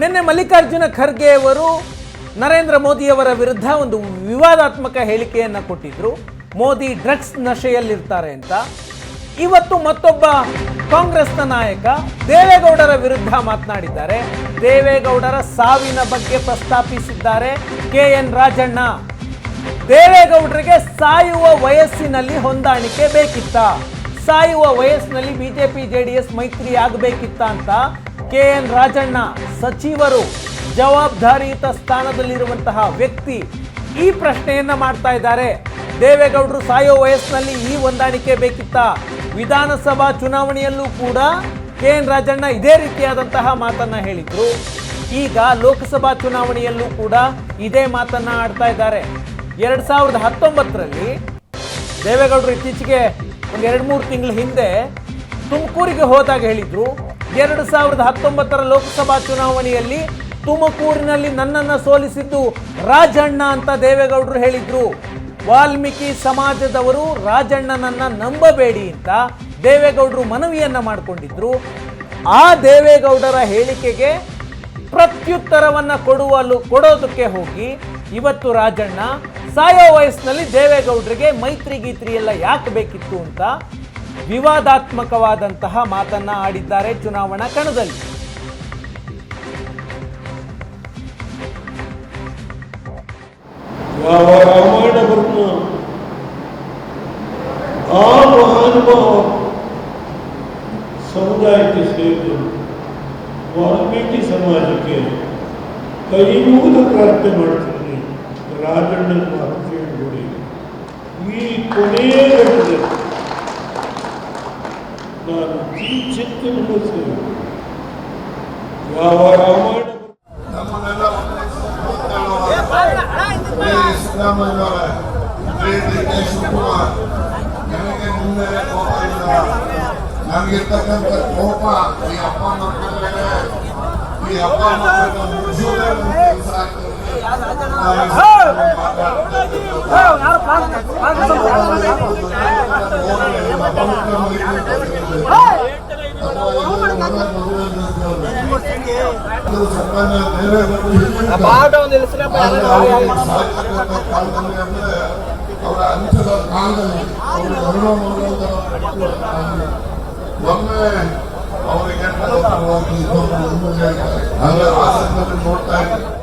ನಿನ್ನೆ ಮಲ್ಲಿಕಾರ್ಜುನ ಖರ್ಗೆ ಅವರು ನರೇಂದ್ರ ಮೋದಿಯವರ ವಿರುದ್ಧ ಒಂದು ವಿವಾದಾತ್ಮಕ ಹೇಳಿಕೆಯನ್ನು ಕೊಟ್ಟಿದ್ರು. ಮೋದಿ ಡ್ರಗ್ಸ್ ನಶೆಯಲ್ಲಿರ್ತಾರೆ ಅಂತ. ಇವತ್ತು ಮತ್ತೊಬ್ಬ ಕಾಂಗ್ರೆಸ್ನ ನಾಯಕ ದೇವೇಗೌಡರ ವಿರುದ್ಧ ಮಾತನಾಡಿದ್ದಾರೆ. ದೇವೇಗೌಡರ ಸಾವಿನ ಬಗ್ಗೆ ಪ್ರಸ್ತಾಪಿಸಿದ್ದಾರೆ. ಕೆ ಎನ್ ರಾಜಣ್ಣ, ದೇವೇಗೌಡರಿಗೆ ಸಾಯುವ ವಯಸ್ಸಿನಲ್ಲಿ ಹೊಂದಾಣಿಕೆ ಬೇಕಿತ್ತ. ಸಾಯುವ ವಯಸ್ಸಿನಲ್ಲಿ ಬಿಜೆಪಿ ಜೆಡಿಎಸ್ ಮೈತ್ರಿ ಆಗಬೇಕಿತ್ತ ಅಂತ ಕೆ ಎನ್ ರಾಜಣ್ಣ ಸಚಿವರು ಜವಾಬ್ದಾರಿಯುತ ಸ್ಥಾನದಲ್ಲಿರುವಂತಹ ವ್ಯಕ್ತಿ ಈ ಪ್ರಶ್ನೆಯನ್ನ ಮಾಡ್ತಾ ಇದ್ದಾರೆ. ದೇವೇಗೌಡರು ಸಾಯೋ ವಯಸ್ಸಿನಲ್ಲಿ ಈ ಹೊಂದಾಣಿಕೆ ಬೇಕಿತ್ತ? ವಿಧಾನಸಭಾ ಚುನಾವಣೆಯಲ್ಲೂ ಕೂಡ ಕೆ ಎನ್ ರಾಜಣ್ಣ ಇದೇ ರೀತಿಯಾದಂತಹ ಮಾತನ್ನ ಹೇಳಿದ್ರು. ಈಗ ಲೋಕಸಭಾ ಚುನಾವಣೆಯಲ್ಲೂ ಕೂಡ ಇದೇ ಮಾತನ್ನ ಆಡ್ತಾ ಇದ್ದಾರೆ. ಎರಡ್ ಸಾವಿರದ ಹತ್ತೊಂಬತ್ತರಲ್ಲಿ ದೇವೇಗೌಡರು ಇತ್ತೀಚೆಗೆ ಒಂದು ಎರಡು ಮೂರು ತಿಂಗಳ ಹಿಂದೆ ತುಮಕೂರಿಗೆ ಹೋದಾಗ ಹೇಳಿದ್ರು. ಎರಡು ಸಾವಿರದ ಹತ್ತೊಂಬತ್ತರ ಲೋಕಸಭಾ ಚುನಾವಣೆಯಲ್ಲಿ ತುಮಕೂರಿನಲ್ಲಿ ನನ್ನನ್ನು ಸೋಲಿಸಿದ್ದು ರಾಜಣ್ಣ ಅಂತ ದೇವೇಗೌಡರು ಹೇಳಿದ್ರು. ವಾಲ್ಮೀಕಿ ಸಮಾಜದವರು ರಾಜಣ್ಣನನ್ನ ನಂಬಬೇಡಿ ಅಂತ ದೇವೇಗೌಡರು ಮನವಿಯನ್ನ ಮಾಡಿಕೊಂಡಿದ್ರು. ಆ ದೇವೇಗೌಡರ ಹೇಳಿಕೆಗೆ ಪ್ರತ್ಯುತ್ತರವನ್ನು ಕೊಡುವಲು ಕೊಡೋದಕ್ಕೆ ಹೋಗಿ ಇವತ್ತು ರಾಜಣ್ಣ ಸಾಯೋ ವಯಸ್ಸಿನಲ್ಲಿ ದೇವೇಗೌಡರಿಗೆ ಮೈತ್ರಿ ಗೀತ್ರಿ ಎಲ್ಲ ಯಾಕೆ ಬೇಕಿತ್ತು ಅಂತ ವಿವಾದಾತ್ಮಕವಾದಂತಹ ಮಾತನ್ನ ಆಡಿದ್ದಾರೆ ಚುನಾವಣಾ ಕಣದಲ್ಲಿ. ಸಮುದಾಯಕ್ಕೆ ಸೇರಿದು ವಾಲ್ಮೀಕಿ ಸಮಾಜಕ್ಕೆ ಕೈ ಮುಗಿದು ಪ್ರಾರ್ಥನೆ ಮಾಡ್ತೀನಿ ರಾಜಣ್ಣನ ಮಾತು ಈ ಕೊನೆಯ ಘಟ್ಟದಲ್ಲಿ ನಿನ್ನೆ ಕೋಪ ಇಲ್ಲ ನನಗಿರ್ತಕ್ಕಂಥ ಕೋಪ ಈ ಅಪ್ಪ ಮಕ್ಕಳ ಮೇಲೆ ಈ ಅಪ್ಪ ಮಕ್ಕಳನ್ನ ಮುಗಿಸೋದೇ ನನ್ನ ಕೆಲಸ ಆಗ್ತದೆ ನಾನು ಮಾತಾಡ್ತಾ ಇದ್ದೀನಿ. ಅಪ್ಪ ಮಕ್ಕಳ ಮನೆಗೆ ಅಥವಾ ಎಲ್ಲರೂ ಮನೆ ಮದುವೆ ಇರ್ತದೆ. ಅದು ಸಾಮಾನ್ಯ ದೇವೇಗೌಡರು ಹಿಂದೆ ಅವರ ಅಂಚದ ಕಾಲದಲ್ಲಿ ಅವರು ಗರುಡ ಮರುಳದ ಒಮ್ಮೆ ಅವರಿಗೆ ಹಾಗೆ ಆಸಕ್ತಿ ನೋಡ್ತಾ ಇದ್ದಾರೆ